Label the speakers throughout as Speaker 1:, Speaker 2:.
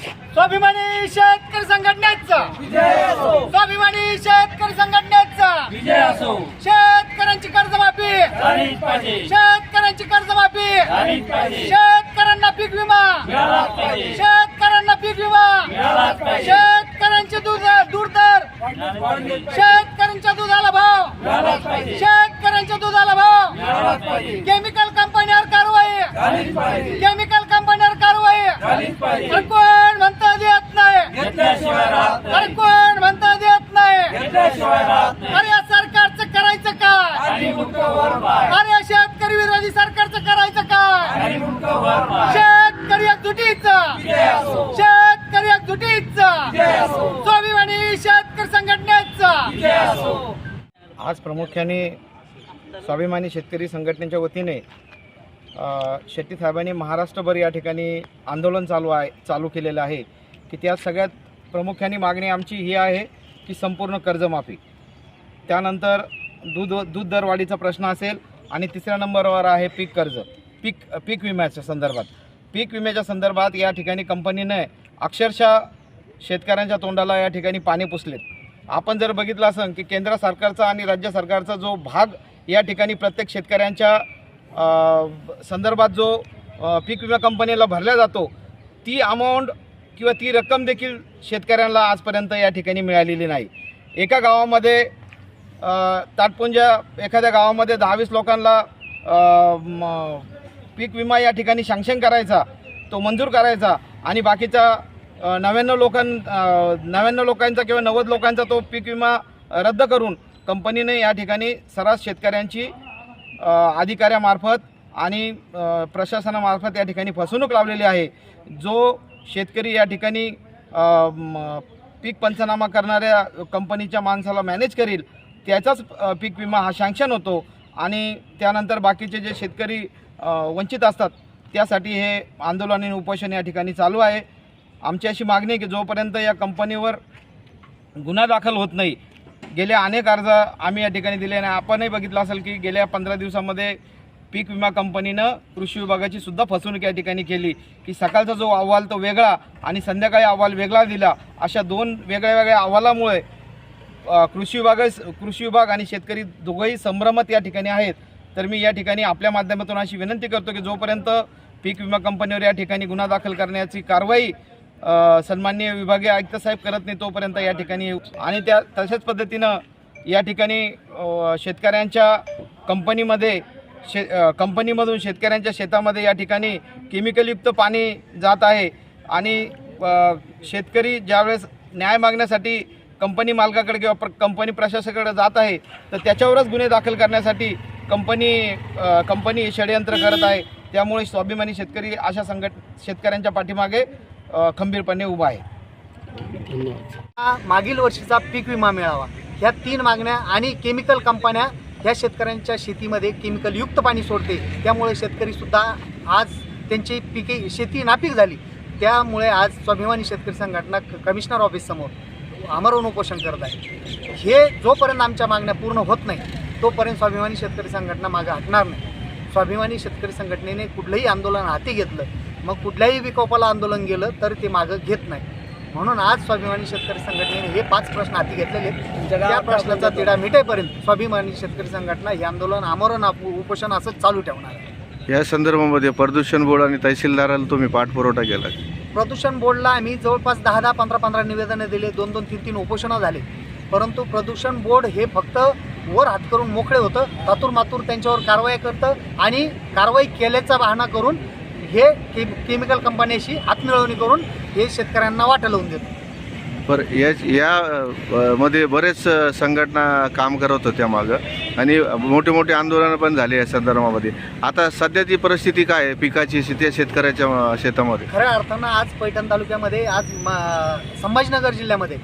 Speaker 1: स्वाभिमानी शेतकरी संघटनेचा. स्वाभिमानी शेतकरी संघटनेचा. शेतकऱ्यांची कर्जमाफी. शेतकऱ्यांची कर्जमाफी. शेतकऱ्यांना पीक विमा. शेतकऱ्यांना पीक विमा. शेतकऱ्यांचे दर
Speaker 2: मिळालाच पाहिजे
Speaker 1: शेतकऱ्यांच्या दुधाला भाव
Speaker 2: मिळालाच पाहिजे
Speaker 1: शेतकऱ्यांच्या दुधाला भाव
Speaker 2: मिळालाच पाहिजे
Speaker 1: केमिकल कंपन्यावर कारवाई
Speaker 2: झालीच पाहिजे
Speaker 1: केमिकल कंपन्यावर कारवाई
Speaker 2: झालीच पाहिजे
Speaker 1: अरे कोण म्हणतं देत नाही
Speaker 2: घेतल्याशिवाय राहत
Speaker 1: अरे
Speaker 2: नाही
Speaker 1: कोण म्हणतं देत नाही
Speaker 2: घेतल्याशिवाय राहत नाही
Speaker 1: अरे या सरकारचं करायचं काय
Speaker 2: आणि मुक्त वर पाय
Speaker 1: अरे या शेतकरी विरोधी सरकारचं करायचं काय? शेतकरी एकजुटीचं.
Speaker 2: विजय असो.
Speaker 1: शेतकरी एकजुटीचं.
Speaker 2: विजय असो.
Speaker 1: स्वाभिमानी शेतकरी संघटनेचं.
Speaker 2: विजय असो.
Speaker 3: आज प्रामुख्याने स्वाभिमानी शेतकरी संघटनेच्या वतीने शेट्टी साहेबांनी महाराष्ट्रभर या ठिकाणी आंदोलन चालू आहे चालू केलेलं आहे की त्यात सगळ्यात प्रामुख्याने मागणी आमची ही आहे की संपूर्ण कर्जमाफी. त्यानंतर दूध दूध दरवाढीचा प्रश्न असेल आणि तिसऱ्या नंबरवर आहे पीक कर्ज पीक पीक विम्याच्या संदर्भात. पीक विम्याच्या संदर्भात या ठिकाणी कंपनीने अक्षरशः शेतकऱ्यांच्या तोंडाला या ठिकाणी पाणी पुसलेत. आपण जर बघितलं असं की केंद्र सरकारचा आणि राज्य सरकारचा जो भाग या ठिकाणी प्रत्येक शेतकऱ्यांच्या संदर्भात जो पीक विमा कंपनीला भरला जातो ती अमाऊंट किंवा ती रक्कम देखील शेतकऱ्यांना आजपर्यंत या ठिकाणी मिळालेली नाही. एका गावामध्ये ताटपुंज एखाद्या गावामध्ये दहावीस लोकांना पीक विमा या ठिकाणी सँक्शन करायचा तो मंजूर करायचा आणि बाकीचा नव्याण्णव लोकां नव्याण्णव लोकांचा किंवा नव्वद लोकांचा तो पीक विमा रद्द करून कंपनीने या ठिकाणी सर्रास शेतकऱ्यांची अधिकाऱ्यामार्फत आणि प्रशासनामार्फत या ठिकाणी फसवणूक लावलेली आहे. जो शेतकरी या ठिकाणी पीक पंचनामा करणाऱ्या कंपनीच्या माणसाला मॅनेज करील त्याचाच पीक विमा हा सँक्शन होतो आणि त्यानंतर बाकीचे जे शेतकरी वंचित असतात त्यासाठी हे आंदोलन आणि उपोषण या ठिकाणी चालू आहे. आमची अशी मागणी आहे की जोपर्यंत या कंपनीवर गुन्हा दाखल होत नाही गेल्या अनेक अर्ज आम्ही या ठिकाणी दिले आणि आपणही बघितलं असेल की गेल्या पंधरा दिवसामध्ये पीक विमा कंपनीनं कृषी विभागाची सुद्धा फसवणूक या ठिकाणी केली की सकाळचा जो अहवाल तो वेगळा आणि संध्याकाळी अहवाल वेगळा दिला. अशा दोन वेगळ्या वेगळ्या अहवालामुळे कृषी विभाग कृषी विभाग आणि शेतकरी दोघंही संभ्रमात या ठिकाणी आहेत. तर मी या ठिकाणी आपल्या माध्यमातून अशी विनंती करतो की जोपर्यंत पीक विमा कंपनीवर या ठिकाणी गुन्हा दाखल करण्याची कारवाई सन्मान्य विभागीय आयुक्त साहेब करत नाही तोपर्यंत या ठिकाणी आणि त्या तशाच पद्धतीनं या ठिकाणी शेतकऱ्यांच्या कंपनीमध्ये शे कंपनीमधून शेतकऱ्यांच्या शेतामध्ये या ठिकाणी केमिकलयुक्त पाणी जात आहे. आणि शेतकरी ज्यावेळेस न्याय मागण्यासाठी कंपनी मालकाकडे किंवा प्र कंपनी प्रशासकाकडे जात आहे तर त्याच्यावरच गुन्हे दाखल करण्यासाठी कंपनी कंपनी षडयंत्र करत आहे. त्यामुळे स्वाभिमानी शेतकरी अशा संघट शेतकऱ्यांच्या पाठीमागे खंबीरपणे उभा आहे.
Speaker 1: मागील वर्षीचा पीक विमा मिळावा. ह्या तीन मागण्या आणि केमिकल कंपन्या ह्या शेतकऱ्यांच्या शेतीमध्ये केमिकल युक्त पाणी सोडते. त्यामुळे शेतकरी सुद्धा आज त्यांची पिके शेती नापीक झाली. त्यामुळे आज स्वाभिमानी शेतकरी संघटना कमिशनर ऑफिससमोर आमरण उपोषण करत आहे. हे जोपर्यंत आमच्या मागण्या पूर्ण होत नाही तोपर्यंत स्वाभिमानी शेतकरी संघटना मागं हटणार नाही. स्वाभिमानी शेतकरी संघटनेने कुठलंही आंदोलन हाती घेतलं मग कुठल्याही विकोपाला आंदोलन गेलं तर ते मागं घेत नाही. म्हणून आज स्वाभिमानी शेतकरी संघटनेने हे पाच प्रश्न हाती घेतलेले आहेत. त्या प्रश्नाचा तिढा मिटेपर्यंत स्वाभिमानी शेतकरी संघटना हे आंदोलन आमरण आप- उपोषण असंच चालू ठेवणार आहे.
Speaker 4: या संदर्भामध्ये प्रदूषण बोर्ड आणि तहसीलदाराला तुम्ही पाठपुरवठा केला.
Speaker 1: प्रदूषण बोर्डला आम्ही जवळपास दहा दहा पंधरा पंधरा निवेदनं दिले. दोन दोन तीन तीन उपोषणं झाले. परंतु प्रदूषण बोर्ड हे फक्त वर हात करून मोकळे होतं. तातूर मातूर त्यांच्यावर कारवाई करतं आणि कारवाई केल्याचा बहाणा करून हे के केमिकल कंपन्याशी हातमिळवणी करून हे शेतकऱ्यांना वाटा लावून देतं.
Speaker 4: पर या मध्ये बरेच संघटना काम करत होत्या मागं. आणि मोठे मोठे आंदोलनं पण झाले या संदर्भामध्ये. आता सध्याची परिस्थिती काय आहे? पिकाची शेती आहे शेतकऱ्याच्या शेतामध्ये?
Speaker 1: खऱ्या अर्थानं आज पैठण तालुक्यामध्ये आज संभाजीनगर जिल्ह्यामध्ये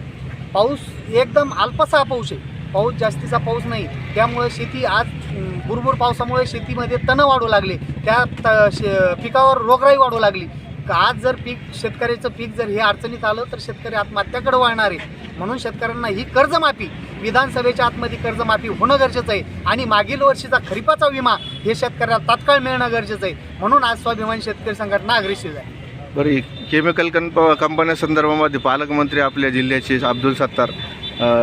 Speaker 1: पाऊस एकदम अल्पसा पाऊस आहे. पाऊस जास्तीचा पाऊस नाही. त्यामुळे शेती आज भुरभूर भुरभुर पावसामुळे शेतीमध्ये तण वाढू लागले. त्या त- शे- पिकावर रोगराई वाढू लागली. आज जर पीक शेतकऱ्याचं पीक जर हे अडचणीत आलं तर शेतकरी आत्महत्याकडे वळणार आहे. म्हणून शेतकऱ्यांना ही कर्जमाफी विधानसभेच्या आतमध्ये कर्जमाफी होणं गरजेचं आहे आणि मागील वर्षीचा खरीपाचा विमा हे शेतकऱ्याला तात्काळ मिळणं गरजेचं आहे. म्हणून आज स्वाभिमानी शेतकरी संघटना अग्रेसिव्ह आहे
Speaker 4: बरं केमिकल कंप कंपन्या संदर्भामध्ये पालकमंत्री आपल्या जिल्ह्याचे अब्दुल सत्तार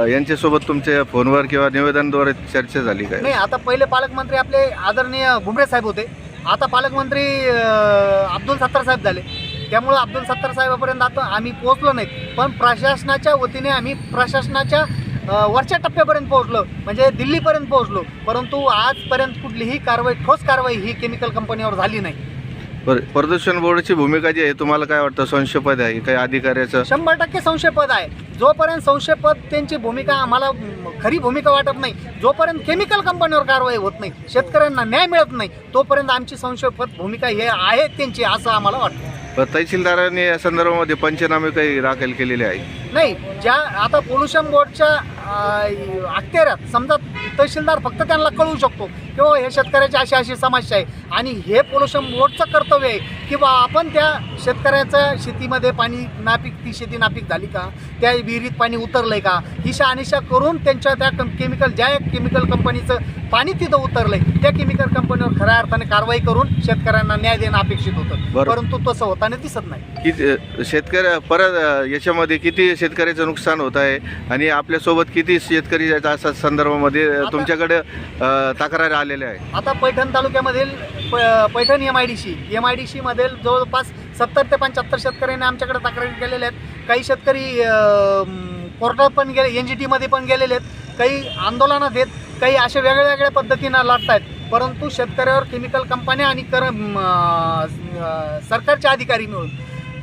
Speaker 4: यांच्यासोबत तुमच्या फोनवर किंवा निवेदनद्वारे चर्चा झाली काय?
Speaker 1: नाही आता पहिले पालकमंत्री आपले आदरणीय भुमरे साहेब होते. आता पालकमंत्री अब्दुल सत्तार साहेब झाले. त्यामुळं अब्दुल सत्तार साहेबापर्यंत आता आम्ही पोहोचलो नाही. पण प्रशासनाच्या वतीने आम्ही प्रशासनाच्या वरच्या टप्प्यापर्यंत पोहोचलो म्हणजे दिल्लीपर्यंत पोहोचलो. परंतु आजपर्यंत कुठलीही कारवाई ठोस कारवाई ही केमिकल कंपनीवर झाली नाही.
Speaker 4: बरं प्रदूषण बोर्डाची भूमिका जी आहे तुम्हाला काय वाटतं? संशयपद आहे काही अधिकाऱ्याचं?
Speaker 1: शंभर टक्के संशयपद आहे. जोपर्यंत संशयपद त्यांची भूमिका आम्हाला खरी भूमिका वाटत नाही जोपर्यंत केमिकल कंपनीवर कारवाई होत नाही शेतकऱ्यांना न्याय मिळत नाही तोपर्यंत आमची संशयपद भूमिका हे आहे त्यांची असं आम्हाला वाटतं.
Speaker 4: तहसीलदारांनी या संदर्भामध्ये पंचनामे काही दाखल केलेले आहे
Speaker 1: नाही ज्या आता पोल्युशन बोर्डच्या अं, समजा तहसीलदार फक्त त्यांना कळवू शकतो किंवा हे शेतकऱ्याची अशी अशी समस्या आहे. आणि हे पोल्युशन बोर्डचं कर्तव्य आहे. की बा आपण त्या शेतकऱ्याच्या शेतीमध्ये पाणी नापीक ती शेती नापीक झाली का? त्या विहिरीत पाणी उतरलंय का? ही शहानिशा करून त्यांच्या त्या केमिकल ज्या केमिकल कंपनीचं पाणी तिथं उतरलंय त्या केमिकल कंपनीवर खऱ्या अर्थाने कारवाई करून शेतकऱ्यांना न्याय देणं अपेक्षित होतं. परंतु तसं होताना दिसत नाही.
Speaker 4: किती शेतकऱ्या परत याच्यामध्ये किती शेतकऱ्याचं नुकसान होत आहे आणि आपल्यासोबत किती शेतकरी संदर्भामध्ये तुमच्याकडे तक्रारी आलेले आहे.
Speaker 1: आता पैठण तालुक्यामधील प- Paithan M I D C M I D C मधील जवळपास सत्तर ते पंच्याहत्तर शेतकऱ्यांनी आमच्याकडे तक्रारी केलेल्या आहेत. काही शेतकरी अं, कोर्टात पण गेले एन जी टीमध्ये पण गेलेले आहेत. काही आंदोलनात आहेत काही अशा वेगळ्या वेगळ्या पद्धतीनं लढत आहेत. परंतु शेतकऱ्यावर केमिकल कंपन्या आणि कर म, अं, सरकारचे अधिकारी मिळून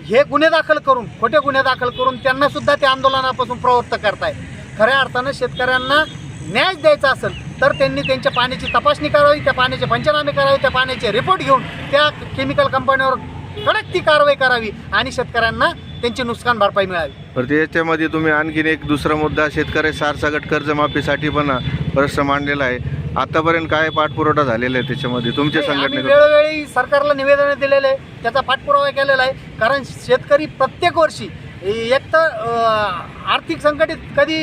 Speaker 1: हे गुन्हे दाखल करून खोटे गुन्हे दाखल करून त्यांना सुद्धा ते आंदोलनापासून प्रवृत्त करताय खऱ्या अर्थानं शेतकऱ्यांना न्याय द्यायचा असेल तर त्यांनी त्यांच्या पाण्याची तपासणी करावी त्या पाण्याचे पंचनामे करावे त्या पाण्याचे रिपोर्ट घेऊन त्या केमिकल कंपनीवर कडक ती कारवाई करावी आणि शेतकऱ्यांना त्यांची नुकसान भरपाई मिळावी.
Speaker 4: तर याच्यामध्ये तुम्ही आणखीन एक दुसरा मुद्दा शेतकरी सारसकट कर्जमाफीसाठी पण प्रश्न मांडलेला आहे. आतापर्यंत काय पाठपुरवठा झालेला आहे त्याच्यामध्ये? तुमच्या संघटनेकडून?
Speaker 1: वेळोवेळी सरकारला निवेदन दिलेले आहे. त्याचा पाठपुरावा केलेला आहे. कारण शेतकरी प्रत्येक वर्षी एक तर आर्थिक संकटित कधी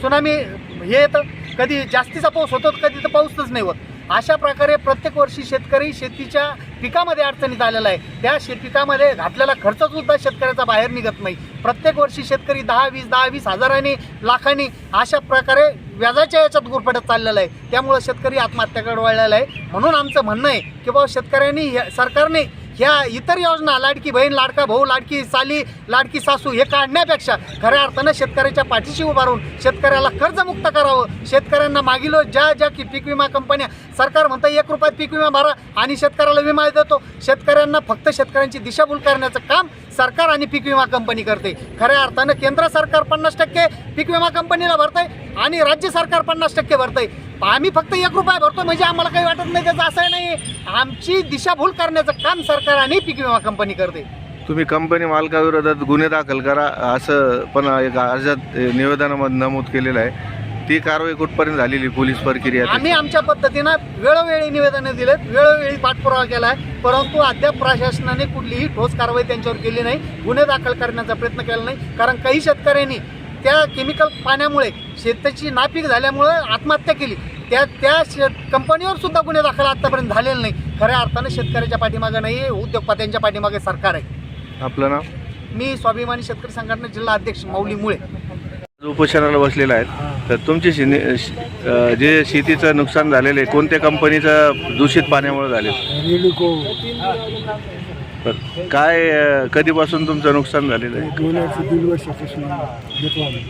Speaker 1: सुनामी हे येतं कधी जास्तीचा पाऊस होतो कधी तर पाऊसच नाही होत. अशा प्रकारे प्रत्येक वर्षी शेतकरी शेतीच्या पिकामध्ये अडचणीत आलेला आहे. त्या शे पिकामध्ये घातलेला खर्च सुद्धा शेतकऱ्याचा बाहेर निघत नाही. प्रत्येक वर्षी शेतकरी दहा वीस दहा वीस हजारांनी लाखांनी अशा प्रकारे व्याजाच्या याच्यात गुरफटत चाललेला आहे. त्यामुळं शेतकरी आत्महत्याकडे वळलेला आहे म्हणून आमचं म्हणणं आहे की बाबा शेतकऱ्यांनी ह्या- सरकारने ह्या इतर योजना लाडकी बहीण लाडका भाऊ लाडकी साली लाडकी सासू हे काढण्यापेक्षा खऱ्या अर्थानं शेतकऱ्याच्या पाठीशी उभारून शेतकऱ्याला कर्जमुक्त करावं. शेतकऱ्यांना मागील ज्या ज्या की पीक विमा कंपन्या सरकार म्हणतं एक रुपयात पीक विमा भरा आणि शेतकऱ्याला विमा देतो. शेतकऱ्यांना फक्त शेतकऱ्यांची दिशाभूल करण्याचं काम सरकार आणि पीक विमा कंपनी करते. खऱ्या अर्थानं केंद्र सरकार पन्नास टक्के पीक विमा कंपनीला भरतंय आणि राज्य सरकार पन्नास टक्के भरतंय. आम्ही फक्त एक रुपया भरतो म्हणजे आम्हाला काही वाटत नाही त्याचं असं नाही. आमची दिशाभूल करण्याचं काम सरकार आणि पीक विमा कंपनी करते.
Speaker 4: तुम्ही कंपनी मालकाविरोधात गुन्हे दाखल करा असं पण एक अर्जात निवेदनामध्ये नमूद केलेलं आहे. ती कारवाई कुठपर्यंत झालेली पोलीस प्रक्रिया
Speaker 1: आम्ही आमच्या पद्धतीनं वेळोवेळी निवेदनं दिलेत वेळोवेळी पाठपुरावा केला आहे परंतु अद्याप प्रशासनाने कुठलीही ठोस कारवाई त्यांच्यावर केली नाही गुन्हे दाखल करण्याचा प्रयत्न केला नाही. कारण काही शेतकऱ्यांनी त्या केमिकल पाण्यामुळे शेताची नापीक झाल्यामुळे आत्महत्या केली. त्या त्या शेत कंपनीवर सुद्धा गुन्हे दाखल आतापर्यंत झालेले नाही. खऱ्या अर्थानं शेतकऱ्याच्या पाठीमागे नाही उद्योगपत्यांच्या पाठीमागे सरकार आहे.
Speaker 4: आपलं नाव?
Speaker 1: मी स्वाभिमानी शेतकरी संघटना जिल्हा अध्यक्ष माऊली मुळे.
Speaker 4: उपोषणाला बसलेला आहेत. तर तुमची शिने जे शेतीचं नुकसान झालेलं आहे कोणत्या कंपनीचं दूषित पाण्यामुळे झाले?
Speaker 5: रेलिको
Speaker 4: तर काय कधीपासून तुमचं नुकसान झालेलं आहे?
Speaker 5: दोन वर्ष दीड वर्षापासून घेतो आम्ही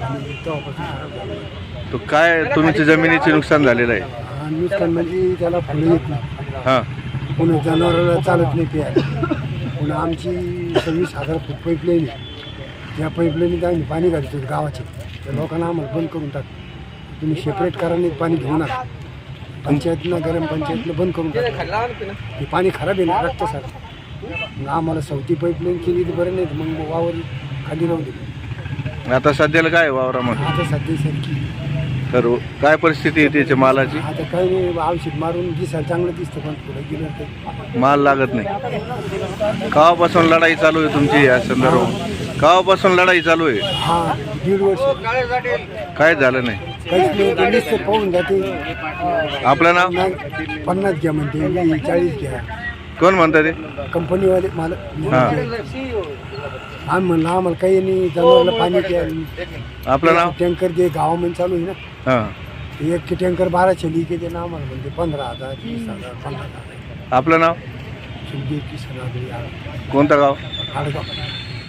Speaker 5: आणि तेव्हापासून खराब
Speaker 4: तो काय तुमच्या जमिनीचे नुकसान झालेलं आहे?
Speaker 5: आणि नुकसान म्हणजे त्याला फुलं येत नाही
Speaker 4: हां.
Speaker 5: पुन्हा जनावराला चालत नाही प्यायला पुन्हा आमची सव्वीस हजार फूट पाईपलाईन आहे. त्या पाईपलाईनीत आम्ही पाणी घालतो गावाचे. त्या लोकांना आम्हाला बंद करून टाक. तुम्ही सेपरेट करा नाही पाणी घेऊ नका. पंचायतनं गरम पंचायतनं बंद करून टाका. हे पाणी खराब आहे ना रक्तासारखं. मग आम्हाला सवती पाईपलाईन केली तर बरं नाही मग वावर खाली राहू दे.
Speaker 4: आता सध्याला काय वावरामध्ये?
Speaker 5: आता सध्या सारखी
Speaker 4: तर काय परिस्थिती आहे त्याच्या मालाची?
Speaker 5: आता काही नाही औषध मारून दिसायला चांगलं दिसतं पण पुढे गेलं तर.
Speaker 4: माल लागत नाही. गावापासून लढाई चालू आहे तुमची या संदर्भात? गावापासून लढाई चालू आहे?
Speaker 5: हा दीड वर्ष.
Speaker 4: काय झालं नाही?
Speaker 5: काहीच नाही ते नुसतं पाहून जाते.
Speaker 4: आपलं नाव?
Speaker 5: पन्नास पन्नास घ्या म्हणते चाळीस घ्या.
Speaker 4: कोण म्हणतं ते?
Speaker 5: कंपनीवाले मला
Speaker 4: हां.
Speaker 5: आम्ही म्हणलं आम्हाला काही नाही जनावरला पाणी प्यायला
Speaker 4: आपलं नाव?
Speaker 5: टँकर जे गावामध्ये चालू आहे ना.
Speaker 4: हां.
Speaker 5: ते एक टँकर बाराशे लिके ते ना आम्हाला म्हणजे पंधरा हजार वीस हजार पंधरा हजार.
Speaker 4: आपलं नाव?
Speaker 5: सुखदेव किसन आगरी
Speaker 4: कोणतं गाव?
Speaker 5: आडगाव.